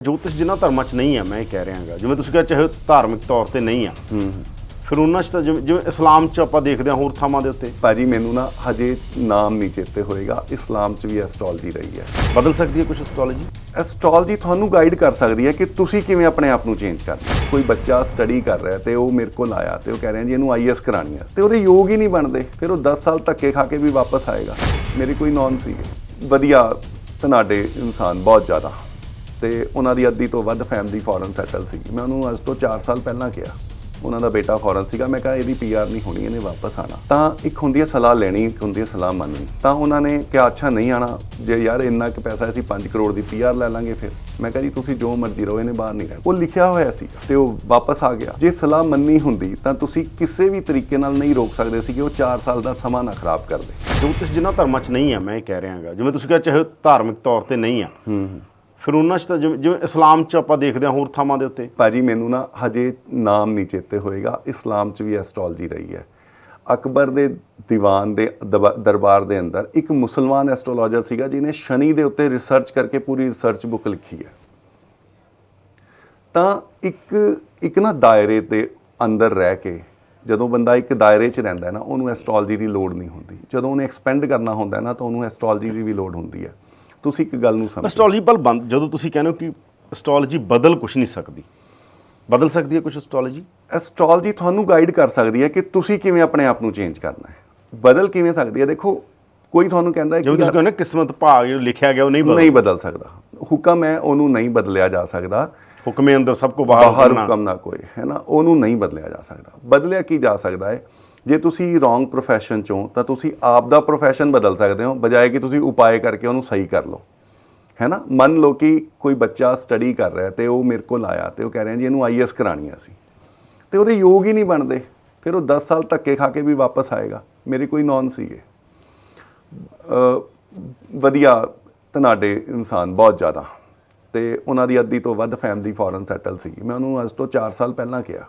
ਜੋਤਿਸ਼ ਜਿਨ੍ਹਾਂ ਧਰਮਾਂ 'ਚ ਨਹੀਂ ਆ ਮੈਂ ਇਹ ਕਹਿ ਰਿਹਾ ਹਾਂਗਾ। ਜਿਵੇਂ ਤੁਸੀਂ ਕਿਹਾ ਚਾਹੇ ਉਹ ਧਾਰਮਿਕ ਤੌਰ ਤੇ ਨਹੀਂ ਆ। ਫਿਰ ਉਹਨਾਂ 'ਚ ਤਾਂ ਜਿਵੇਂ ਜਿਵੇਂ ਇਸਲਾਮ 'ਚ ਆਪਾਂ ਦੇਖਦੇ ਹਾਂ ਹੋਰ ਥਾਵਾਂ ਦੇ ਉੱਤੇ। ਭਾਜੀ ਮੈਨੂੰ ਨਾ ਹਜੇ ਨਾਮ ਨਹੀਂ ਚੇਤੇ ਹੋਏਗਾ। ਇਸਲਾਮ 'ਚ ਵੀ ਐਸਟ੍ਰੋਲੋਜੀ ਰਹੀ ਹੈ। ਬਦਲ ਸਕਦੀ ਹੈ ਕੁਝ ਐਸਟ੍ਰੋਲੋਜੀ ਐਸਟ੍ਰੋਲੋਜੀ ਤੁਹਾਨੂੰ ਗਾਈਡ ਕਰ ਸਕਦੀ ਹੈ ਕਿ ਤੁਸੀਂ ਕਿਵੇਂ ਆਪਣੇ ਆਪ ਨੂੰ ਚੇਂਜ ਕਰਨਾ। ਕੋਈ ਬੱਚਾ ਸਟੱਡੀ ਕਰ ਰਿਹਾ ਤੇ ਉਹ ਮੇਰੇ ਕੋਲ ਆਇਆ ਤੇ ਉਹ ਕਹਿ ਰਿਹਾ ਜੀ ਇਹਨੂੰ ਆਈਐਸ ਕਰਾਣੀ ਹੈ। ਤੇ ਉਹਦੇ ਯੋਗ ਹੀ ਨਹੀਂ ਬਣਦੇ। ਫਿਰ ਉਹ 10 ਸਾਲ ਧੱਕੇ ਖਾ ਕੇ ਵੀ ਵਾਪਸ ਆਏਗਾ। ਮੇਰੇ ਕੋਈ ਨੌਨ ਸੀਗੇ। ਵਧੀਆ ਧਨਾਡੇ ਇਨਸਾਨ ਬਹੁਤ ਜ਼ਿਆਦਾ। ਤੇ ਉਹਨਾਂ ਦੀ ਅੱਧੀ ਤੋਂ ਵੱਧ ਫੈਮਿਲੀ ਫੋਰਨ ਸੈਟਲ ਸੀ ਮੈਂ ਉਹਨੂੰ ਅੱਜ ਤੋਂ 4 ਸਾਲ ਪਹਿਲਾਂ ਕਿਹਾ। ਉਹਨਾਂ ਦਾ ਬੇਟਾ ਫੋਰਨ ਸੀਗਾ। ਮੈਂ ਕਿਹਾ ਇਹਦੀ ਪੀਆਰ ਨਹੀਂ ਹੋਣੀ ਇਹਨੇ ਵਾਪਸ ਆਣਾ ਤਾਂ ਇੱਕ ਹੁੰਦੀ ਹੈ ਸਲਾਹ ਲੈਣੀ ਇੱਕ ਹੁੰਦੀ ਹੈ ਸਲਾਹ ਮੰਨਣੀ। ਤਾਂ ਉਹਨਾਂ ਨੇ ਕਿਹਾ ਅੱਛਾ ਨਹੀਂ ਆਣਾ ਜੇ ਯਾਰ ਇੰਨਾ ਕੁ ਪੈਸਾ ਅਸੀਂ 5 ਕਰੋੜ ਦੀ ਪੀਆਰ ਲੈ ਲਾਂਗੇ ਫਿਰ। ਮੈਂ ਕਿਹਾ ਜੀ ਤੁਸੀਂ ਜੋ ਮਰਜ਼ੀ ਰਹੋ ਇਹਨੇ ਬਾਹਰ ਨਹੀਂ ਰਹਿਣਾ। ਉਹ ਲਿਖਿਆ ਹੋਇਆ ਸੀ ਤੇ ਉਹ ਵਾਪਸ ਆ ਗਿਆ। ਜੇ ਸਲਾਹ ਮੰਨੀ ਹੁੰਦੀ ਤਾਂ ਤੁਸੀਂ ਕਿਸੇ ਵੀ ਤਰੀਕੇ ਨਾਲ ਨਹੀਂ ਰੋਕ ਸਕਦੇ ਸੀ ਕਿ ਉਹ 4 ਸਾਲ ਦਾ ਸਮਾਂ ਨਾ ਖਰਾਬ ਕਰਦੇ ਜੋਤਿਸ਼ ਜਿਨ੍ਹਾਂ ਧਰਮਾਂ 'ਚ ਨਹੀਂ ਆ ਮੈਂ ਇਹ ਕਹਿ ਰਿਹਾ ਹਾਂਗਾ। ਜਿਵੇਂ ਤੁਸੀਂ ਕਿਹਾ ਚਾਹੇ ਧਾਰਮਿਕ ਤੌਰ ਤੇ ਨਹੀਂ ਆ। ਫਿਰ ਉਹਨਾਂ 'ਚ ਤਾਂ ਜਿਵੇਂ ਜਿਵੇਂ ਇਸਲਾਮ 'ਚ ਆਪਾਂ ਦੇਖਦੇ ਹਾਂ ਹੋਰ ਥਾਵਾਂ ਦੇ ਉੱਤੇ। ਭਾਜੀ, ਮੈਨੂੰ ਨਾ ਹਜੇ ਨਾਮ ਨਹੀਂ ਚੇਤੇ ਹੋਏਗਾ। ਇਸਲਾਮ 'ਚ ਵੀ ਐਸਟ੍ਰੋਲੋਜੀ ਰਹੀ ਹੈ। ਅਕਬਰ ਦੇ ਦੀਵਾਨ ਦੇ ਦਬਾ- ਦਰਬਾਰ ਦੇ ਅੰਦਰ ਇੱਕ ਮੁਸਲਮਾਨ ਐਸਟ੍ਰੋਲੋਜਰ ਸੀਗਾ ਜਿਹਨੇ ਸ਼ਨੀ ਦੇ ਉੱਤੇ ਰਿਸਰਚ ਕਰਕੇ ਪੂਰੀ ਰਿਸਰਚ ਬੁੱਕ ਲਿਖੀ ਹੈ। ਤਾਂ ਇੱਕ ਇੱਕ ਨਾ ਦਾਇਰੇ ਦੇ ਅੰਦਰ ਰਹਿ ਕੇ ਜਦੋਂ ਬੰਦਾ ਇੱਕ ਦਾਇਰੇ 'ਚ ਰਹਿੰਦਾ ਹੈ ਨਾ, ਉਹਨੂੰ ਐਸਟ੍ਰੋਲੋਜੀ ਦੀ ਲੋੜ ਨਹੀਂ ਹੁੰਦੀ। ਜਦੋਂ ਉਹਨੇ ਐਕਸਪੈਂਡ ਕਰਨਾ ਹੁੰਦਾ ਹੈ ਨਾ, ਤਾਂ ਉਹਨੂੰ ਐਸਟ੍ਰੋਲੋਜੀ ਦੀ ਵੀ ਲੋੜ ਹੁੰਦੀ ਹੈ। ਤੁਸੀਂ ਇੱਕ ਗੱਲ ਨੂੰ ਸਮਝੋ। ਐਸਟ੍ਰੋਲੋਜੀ ਪਰ ਬੰਦ ਜਦੋਂ ਤੁਸੀਂ ਕਹਿੰਦੇ ਹੋ ਕਿ ਐਸਟ੍ਰੋਲੋਜੀ ਬਦਲ ਕੁਝ ਨਹੀਂ ਸਕਦੀ। ਬਦਲ ਸਕਦੀ ਹੈ ਕੁਝ ਐਸਟ੍ਰੋਲੋਜੀ ਐਸਟ੍ਰੋਲੋਜੀ ਤੁਹਾਨੂੰ ਗਾਈਡ ਕਰ ਸਕਦੀ ਹੈ ਕਿ ਤੁਸੀਂ ਕਿਵੇਂ ਆਪਣੇ ਆਪ ਨੂੰ ਚੇਂਜ ਕਰਨਾ ਹੈ। ਬਦਲ ਕਿਵੇਂ ਸਕਦੀ ਹੈ? ਦੇਖੋ ਕੋਈ ਤੁਹਾਨੂੰ ਕਹਿੰਦਾ ਹੈ ਜਿਵੇਂ ਕਿ ਤੁਸੀਂ ਕਹਿੰਦੇ ਕਿਸਮਤ ਭਾਗ ਜੋ ਲਿਖਿਆ ਗਿਆ ਉਹ ਨਹੀਂ ਬਦਲ ਨਹੀਂ ਬਦਲ ਸਕਦਾ। ਹੁਕਮ ਹੈ ਉਹਨੂੰ ਨਹੀਂ ਬਦਲਿਆ ਜਾ ਸਕਦਾ। ਹੁਕਮੇ ਅੰਦਰ ਸਭ ਕੋ ਬਾਹਰ। ਹੁਕਮ ਨਾ ਕੋਈ ਹੈ ਨਾ? ਉਹਨੂੰ ਨਹੀਂ ਬਦਲਿਆ ਜਾ ਸਕਦਾ। ਬਦਲਿਆ ਕੀ ਜਾ ਸਕਦਾ ਹੈ? ਜੇ ਤੁਸੀਂ ਰੋਂਗ profession ਚੋਂ, ਤਾਂ ਤੁਸੀਂ ਆਪ ਦਾ profession ਬਦਲ ਸਕਦੇ ਹੋ, ਬਜਾਏ ਕਿ ਤੁਸੀਂ ਉਪਾਏ ਕਰਕੇ ਉਹਨੂੰ ਸਹੀ ਕਰ ਲਓ। ਹੈ ਨਾ? ਮੰਨ ਲਓ ਕਿ ਕੋਈ ਬੱਚਾ ਸਟੱਡੀ ਕਰ ਰਿਹਾ ਤੇ ਉਹ ਮੇਰੇ ਕੋਲ ਆਇਆ ਤੇ ਉਹ ਕਹਿ ਰਿਹਾ ਜੀ ਇਹਨੂੰ ਆਈਐਸ ਕਰਾਣੀ ਹੈ ਅਸੀਂ। ਤੇ ਉਹਦੇ ਯੋਗ ਹੀ ਨਹੀਂ ਬਣਦੇ। ਫਿਰ ਉਹ 10 ਸਾਲ ਧੱਕੇ ਖਾ ਕੇ ਵੀ ਵਾਪਸ ਆਏਗਾ। ਮੇਰੇ ਕੋਈ ਨੌਨ ਸੀਗੇ। ਵਧੀਆ ਤਨਾਡੇ ਇਨਸਾਨ ਬਹੁਤ ਜ਼ਿਆਦਾ। ਤੇ ਉਹਨਾਂ ਦੀ ਅੱਧੀ ਤੋਂ ਵੱਧ ਫੈਮਿਲੀ ਫੋਰਨ ਸੈਟਲ ਸੀ ਮੈਂ ਉਹਨੂੰ ਅੱਜ ਤੋਂ 4 ਸਾਲ ਪਹਿਲਾਂ ਕਿਹਾ।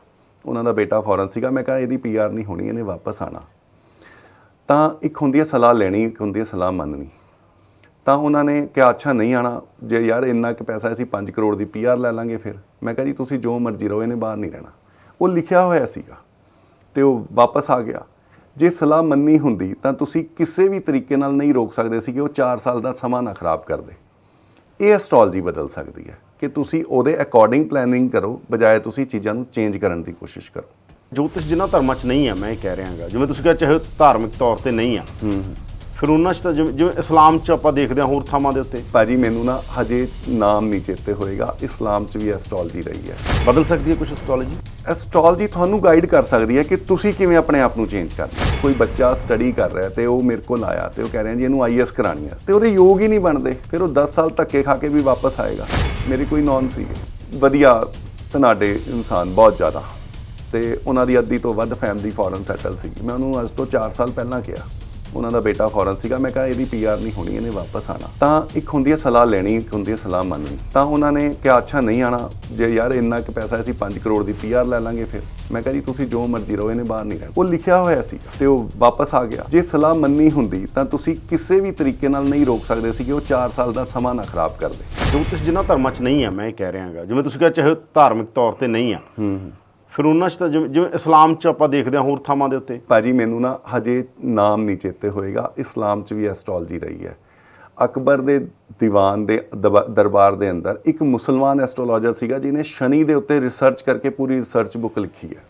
ਉਹਨਾਂ ਦਾ ਬੇਟਾ ਫੌਰਨ ਸੀਗਾ, ਮੈਂ ਕਿਹਾ ਇਹਦੀ ਪੀਆਰ ਨਹੀਂ ਹੋਣੀ, ਇਹਨੇ ਵਾਪਸ ਆਣਾ ਤਾਂ ਇੱਕ ਹੁੰਦੀ ਹੈ ਸਲਾਹ ਲੈਣੀ, ਇੱਕ ਹੁੰਦੀ ਹੈ ਸਲਾਹ ਮੰਨਣੀ। ਤਾਂ ਉਹਨਾਂ ਨੇ ਕਿਹਾ, ਅੱਛਾ, ਨਹੀਂ ਆਣਾ ਜੇ ਯਾਰ ਇੰਨਾ ਕੁ ਪੈਸਾ ਅਸੀਂ 5 ਕਰੋੜ ਦੀ ਪੀਆਰ ਲੈ ਲਾਂਗੇ ਫਿਰ। ਮੈਂ ਕਿਹਾ ਜੀ, ਤੁਸੀਂ ਜੋ ਮਰਜ਼ੀ ਰਹੋ, ਇਹਨੇ ਬਾਹਰ ਨਹੀਂ ਰਹਿਣਾ। ਉਹ ਲਿਖਿਆ ਹੋਇਆ ਸੀਗਾ ਤੇ ਉਹ ਵਾਪਸ ਆ ਗਿਆ। ਜੇ ਸਲਾਹ ਮੰਨੀ ਹੁੰਦੀ, ਤਾਂ ਤੁਸੀਂ ਕਿਸੇ ਵੀ ਤਰੀਕੇ ਨਾਲ ਨਹੀਂ ਰੋਕ ਸਕਦੇ ਸੀ ਕਿ ਉਹ 4 ਸਾਲ ਦਾ ਸਮਾਂ ਨਾ ਖਰਾਬ ਕਰਦੇ ਇਹ ਐਸਟ੍ਰੋਲੋਜੀ ਬਦਲ ਸਕਦੀ ਹੈ। ਕਿ ਤੁਸੀਂ ਉਹਦੇ ਅਕੋਰਡਿੰਗ ਪਲੈਨਿੰਗ ਕਰੋ, ਬਜਾਏ ਤੁਸੀਂ ਚੀਜ਼ਾਂ ਨੂੰ ਚੇਂਜ ਕਰਨ ਦੀ ਕੋਸ਼ਿਸ਼ ਕਰੋ। ਜੋਤਿਸ਼ ਜਿਨ੍ਹਾਂ ਧਰਮਾਂ 'ਚ ਨਹੀਂ ਆ, ਮੈਂ ਇਹ ਕਹਿ ਰਿਹਾ ਹਾਂਗਾ ਜਿਵੇਂ ਤੁਸੀਂ ਕਿਹਾ, ਚਾਹੇ ਉਹ ਧਾਰਮਿਕ ਤੌਰ ਤੇ ਨਹੀਂ ਆ। ਫਿਰ ਉਹਨਾਂ 'ਚ ਤਾਂ ਜਿਵੇਂ ਜਿਵੇਂ ਇਸਲਾਮ 'ਚ ਆਪਾਂ ਦੇਖਦੇ ਹਾਂ ਹੋਰ ਥਾਵਾਂ ਦੇ ਉੱਤੇ। ਭਾਜੀ ਮੈਨੂੰ ਨਾ ਹਜੇ ਨਾਮ ਨਹੀਂ ਚੇਤੇ ਹੋਏਗਾ। ਇਸਲਾਮ 'ਚ ਵੀ ਐਸਟ੍ਰੋਲੋਜੀ ਰਹੀ ਹੈ। ਬਦਲ ਸਕਦੀ ਹੈ ਕੁਝ ਐਸਟ੍ਰੋਲੋਜੀ ਐਸਟ੍ਰੋਲੋਜੀ ਤੁਹਾਨੂੰ ਗਾਈਡ ਕਰ ਸਕਦੀ ਹੈ ਕਿ ਤੁਸੀਂ ਕਿਵੇਂ ਆਪਣੇ ਆਪ ਨੂੰ ਚੇਂਜ ਕਰਨਾ। ਕੋਈ ਬੱਚਾ ਸਟੱਡੀ ਕਰ ਰਿਹਾ ਤੇ ਉਹ ਮੇਰੇ ਕੋਲ ਆਇਆ ਤੇ ਉਹ ਕਹਿ ਰਿਹਾ ਜੀ ਇਹਨੂੰ ਆਈਐਸ ਕਰਾਣੀ ਹੈ। ਤੇ ਉਹਦੇ ਯੋਗ ਹੀ ਨਹੀਂ ਬਣਦੇ। ਫਿਰ ਉਹ 10 ਸਾਲ ਧੱਕੇ ਖਾ ਕੇ ਵੀ ਵਾਪਸ ਆਏਗਾ। ਮੇਰੇ ਕੋਈ ਨੌਨ ਸੀਗੇ। ਵਧੀਆ ਧਨਾਡੇ ਇਨਸਾਨ ਬਹੁਤ ਜ਼ਿਆਦਾ। ਤੇ ਉਹਨਾਂ ਦੀ ਅੱਧੀ ਤੋਂ ਵੱਧ ਫੈਮਿਲੀ ਫੋਰਨ ਸੈਟਲ ਸੀ ਮੈਂ ਉਹਨੂੰ ਅੱਜ ਤੋਂ 4 ਸਾਲ ਪਹਿਲਾਂ ਕਿਹਾ। ਉਹਨਾਂ ਦਾ ਬੇਟਾ ਫੋਰਨ ਸੀਗਾ ਮੈਂ ਕਿਹਾ ਇਹਦੀ ਪੀਆਰ ਨਹੀਂ ਹੋਣੀ ਇਹਨੇ ਵਾਪਸ ਆਣਾ ਤਾਂ ਇੱਕ ਹੁੰਦੀ ਹੈ ਸਲਾਹ ਲੈਣੀ ਇੱਕ ਹੁੰਦੀ ਹੈ ਸਲਾਹ ਮੰਨਣੀ। ਤਾਂ ਉਹਨਾਂ ਨੇ ਕਿਹਾ ਅੱਛਾ ਨਹੀਂ ਆਣਾ ਜੇ ਯਾਰ ਇੰਨਾ ਕੁ ਪੈਸਾ ਅਸੀਂ 5 ਕਰੋੜ ਦੀ ਪੀਆਰ ਲੈ ਲਾਂਗੇ ਫਿਰ। ਮੈਂ ਕਿਹਾ ਜੀ ਤੁਸੀਂ ਜੋ ਮਰਜ਼ੀ ਰਹੋ ਇਹਨੇ ਬਾਹਰ ਨਹੀਂ ਰਹਿਣਾ। ਉਹ ਲਿਖਿਆ ਹੋਇਆ ਸੀ ਤੇ ਉਹ ਵਾਪਸ ਆ ਗਿਆ। ਜੇ ਸਲਾਹ ਮੰਨੀ ਹੁੰਦੀ ਤਾਂ ਤੁਸੀਂ ਕਿਸੇ ਵੀ ਤਰੀਕੇ ਨਾਲ ਨਹੀਂ ਰੋਕ ਸਕਦੇ ਸੀ ਕਿ ਉਹ 4 ਸਾਲ ਦਾ ਸਮਾਂ ਨਾ ਖਰਾਬ ਕਰਦੇ। ਜੋਤਿਸ਼ ਜਿਨ੍ਹਾਂ ਧਰਮਾਂ 'ਚ ਨਹੀਂ ਆ ਮੈਂ ਇਹ ਕਹਿ ਰਿਹਾ ਹਾਂਗਾ। ਜਿਵੇਂ ਤੁਸੀਂ ਕਿਹਾ ਚਾਹੇ ਧਾਰਮਿਕ ਤੌਰ ਤੇ ਨਹੀਂ ਆ। ਫਿਰ ਉਹਨਾਂ 'ਚ ਤਾਂ ਜਿਵੇਂ ਜਿਵੇਂ ਇਸਲਾਮ 'ਚ ਆਪਾਂ ਦੇਖਦੇ ਹਾਂ ਹੋਰ ਥਾਵਾਂ ਦੇ ਉੱਤੇ। ਭਾਜੀ, ਮੈਨੂੰ ਨਾ ਹਜੇ ਨਾਮ ਨਹੀਂ ਚੇਤੇ ਹੋਏਗਾ। ਇਸਲਾਮ 'ਚ ਵੀ ਐਸਟ੍ਰੋਲੋਜੀ ਰਹੀ ਹੈ। ਅਕਬਰ ਦੇ ਦੀਵਾਨ ਦੇ ਦਬਾ- ਦਰਬਾਰ ਦੇ ਅੰਦਰ ਇੱਕ ਮੁਸਲਮਾਨ ਐਸਟ੍ਰੋਲੋਜਰ ਸੀਗਾ ਜਿਹਨੇ ਸ਼ਨੀ ਦੇ ਉੱਤੇ ਰਿਸਰਚ ਕਰਕੇ ਪੂਰੀ ਰਿਸਰਚ ਬੁੱਕ ਲਿਖੀ ਹੈ।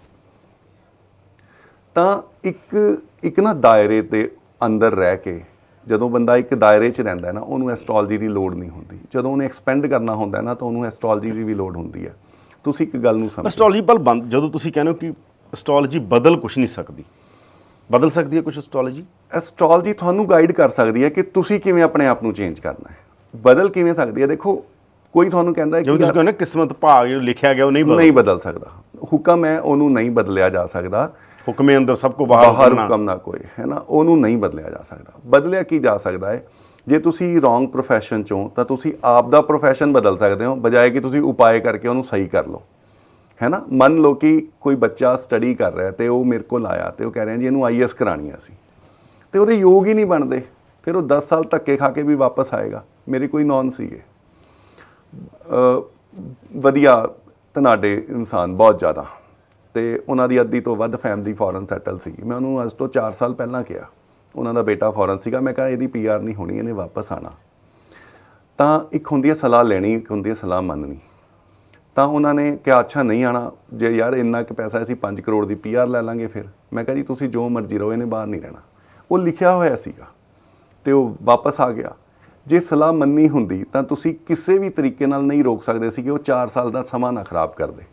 ਤਾਂ ਇੱਕ ਇੱਕ ਨਾ ਦਾਇਰੇ ਦੇ ਅੰਦਰ ਰਹਿ ਕੇ ਜਦੋਂ ਬੰਦਾ ਇੱਕ ਦਾਇਰੇ 'ਚ ਰਹਿੰਦਾ ਹੈ ਨਾ, ਉਹਨੂੰ ਐਸਟ੍ਰੋਲੋਜੀ ਦੀ ਲੋੜ ਨਹੀਂ ਹੁੰਦੀ। ਜਦੋਂ ਉਹਨੇ ਐਕਸਪੈਂਡ ਕਰਨਾ ਹੁੰਦਾ ਹੈ ਨਾ, ਤਾਂ ਉਹਨੂੰ ਐਸਟ੍ਰੋਲੋਜੀ ਦੀ ਵੀ ਲੋੜ ਹੁੰਦੀ ਹੈ। ਤੁਸੀਂ ਇੱਕ ਗੱਲ ਨੂੰ ਸਮਝੋ। ਐਸਟ੍ਰੋਲੋਜੀ ਪਰ ਬੰਦ ਜਦੋਂ ਤੁਸੀਂ ਕਹਿੰਦੇ ਹੋ ਕਿ ਐਸਟ੍ਰੋਲੋਜੀ ਬਦਲ ਕੁਝ ਨਹੀਂ ਸਕਦੀ। ਬਦਲ ਸਕਦੀ ਹੈ ਕੁਝ ਐਸਟ੍ਰੋਲੋਜੀ ਐਸਟ੍ਰੋਲੋਜੀ ਤੁਹਾਨੂੰ ਗਾਈਡ ਕਰ ਸਕਦੀ ਹੈ ਕਿ ਤੁਸੀਂ ਕਿਵੇਂ ਆਪਣੇ ਆਪ ਨੂੰ ਚੇਂਜ ਕਰਨਾ ਹੈ। ਬਦਲ ਕਿਵੇਂ ਸਕਦੀ ਹੈ? ਦੇਖੋ ਕੋਈ ਤੁਹਾਨੂੰ ਕਹਿੰਦਾ ਹੈ ਜਿਵੇਂ ਕਿ ਤੁਸੀਂ ਕਹਿੰਦੇ ਕਿਸਮਤ ਭਾਗ ਜੋ ਲਿਖਿਆ ਗਿਆ ਉਹ ਨਹੀਂ ਬਦਲ ਨਹੀਂ ਬਦਲ ਸਕਦਾ। ਹੁਕਮ ਹੈ ਉਹਨੂੰ ਨਹੀਂ ਬਦਲਿਆ ਜਾ ਸਕਦਾ। ਹੁਕਮੇ ਅੰਦਰ ਸਭ ਕੋ ਬਾਹਰ। ਹੁਕਮ ਨਾ ਕੋਈ ਹੈ ਨਾ? ਉਹਨੂੰ ਨਹੀਂ ਬਦਲਿਆ ਜਾ ਸਕਦਾ। ਬਦਲਿਆ ਕੀ ਜਾ ਸਕਦਾ ਹੈ? ਜੇ ਤੁਸੀਂ ਰੋਂਗ profession ਚੋਂ, ਤਾਂ ਤੁਸੀਂ ਆਪ ਦਾ profession ਬਦਲ ਸਕਦੇ ਹੋ, ਬਜਾਏ ਕਿ ਤੁਸੀਂ ਉਪਾਏ ਕਰਕੇ ਉਹਨੂੰ ਸਹੀ ਕਰ ਲਓ। ਹੈ ਨਾ? ਮੰਨ ਲਓ ਕਿ ਕੋਈ ਬੱਚਾ ਸਟੱਡੀ ਕਰ ਰਿਹਾ ਤੇ ਉਹ ਮੇਰੇ ਕੋਲ ਆਇਆ ਤੇ ਉਹ ਕਹਿ ਰਿਹਾ ਜੀ ਇਹਨੂੰ ਆਈਐਸ ਕਰਾਣੀ ਹੈ ਅਸੀਂ। ਤੇ ਉਹਦੇ ਯੋਗ ਹੀ ਨਹੀਂ ਬਣਦੇ। ਫਿਰ ਉਹ 10 ਸਾਲ ਧੱਕੇ ਖਾ ਕੇ ਵੀ ਵਾਪਸ ਆਏਗਾ। ਮੇਰੇ ਕੋਈ ਨੌਨ ਸੀਗੇ। ਵਧੀਆ ਤਨਾਡੇ ਇਨਸਾਨ ਬਹੁਤ ਜ਼ਿਆਦਾ। ਤੇ ਉਹਨਾਂ ਦੀ ਅੱਧੀ ਤੋਂ ਵੱਧ ਫੈਮਿਲੀ ਫੋਰਨ ਸੈਟਲ ਸੀ ਮੈਂ ਉਹਨੂੰ ਅੱਜ ਤੋਂ 4 ਸਾਲ ਪਹਿਲਾਂ ਕਿਹਾ। ਉਹਨਾਂ ਦਾ ਬੇਟਾ ਫੌਰਨ ਸੀਗਾ, ਮੈਂ ਕਿਹਾ ਇਹਦੀ ਪੀਆਰ ਨਹੀਂ ਹੋਣੀ, ਇਹਨੇ ਵਾਪਸ ਆਣਾ ਤਾਂ ਇੱਕ ਹੁੰਦੀ ਹੈ ਸਲਾਹ ਲੈਣੀ, ਇੱਕ ਹੁੰਦੀ ਹੈ ਸਲਾਹ ਮੰਨਣੀ। ਤਾਂ ਉਹਨਾਂ ਨੇ ਕਿਹਾ, ਅੱਛਾ, ਨਹੀਂ ਆਣਾ ਜੇ ਯਾਰ ਇੰਨਾ ਕੁ ਪੈਸਾ ਅਸੀਂ 5 ਕਰੋੜ ਦੀ ਪੀਆਰ ਲੈ ਲਾਂਗੇ ਫਿਰ। ਮੈਂ ਕਿਹਾ ਜੀ, ਤੁਸੀਂ ਜੋ ਮਰਜ਼ੀ ਰਹੋ, ਇਹਨੇ ਬਾਹਰ ਨਹੀਂ ਰਹਿਣਾ। ਉਹ ਲਿਖਿਆ ਹੋਇਆ ਸੀਗਾ ਤੇ ਉਹ ਵਾਪਸ ਆ ਗਿਆ। ਜੇ ਸਲਾਹ ਮੰਨੀ ਹੁੰਦੀ, ਤਾਂ ਤੁਸੀਂ ਕਿਸੇ ਵੀ ਤਰੀਕੇ ਨਾਲ ਨਹੀਂ ਰੋਕ ਸਕਦੇ ਸੀ ਕਿ ਉਹ 4 ਸਾਲ ਦਾ ਸਮਾਂ ਨਾ ਖਰਾਬ ਕਰ ਦੇ।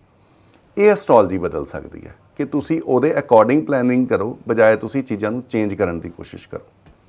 ਇਹ ਐਸਟ੍ਰੋਲੋਜੀ ਬਦਲ ਸਕਦੀ ਹੈ। ਕਿ ਤੁਸੀਂ ਉਹਦੇ ਅਕੋਰਡਿੰਗ ਪਲੈਨਿੰਗ ਕਰੋ, ਬਜਾਏ ਤੁਸੀਂ ਚੀਜ਼ਾਂ ਨੂੰ ਚੇਂਜ ਕਰਨ ਦੀ ਕੋਸ਼ਿਸ਼ ਕਰੋ।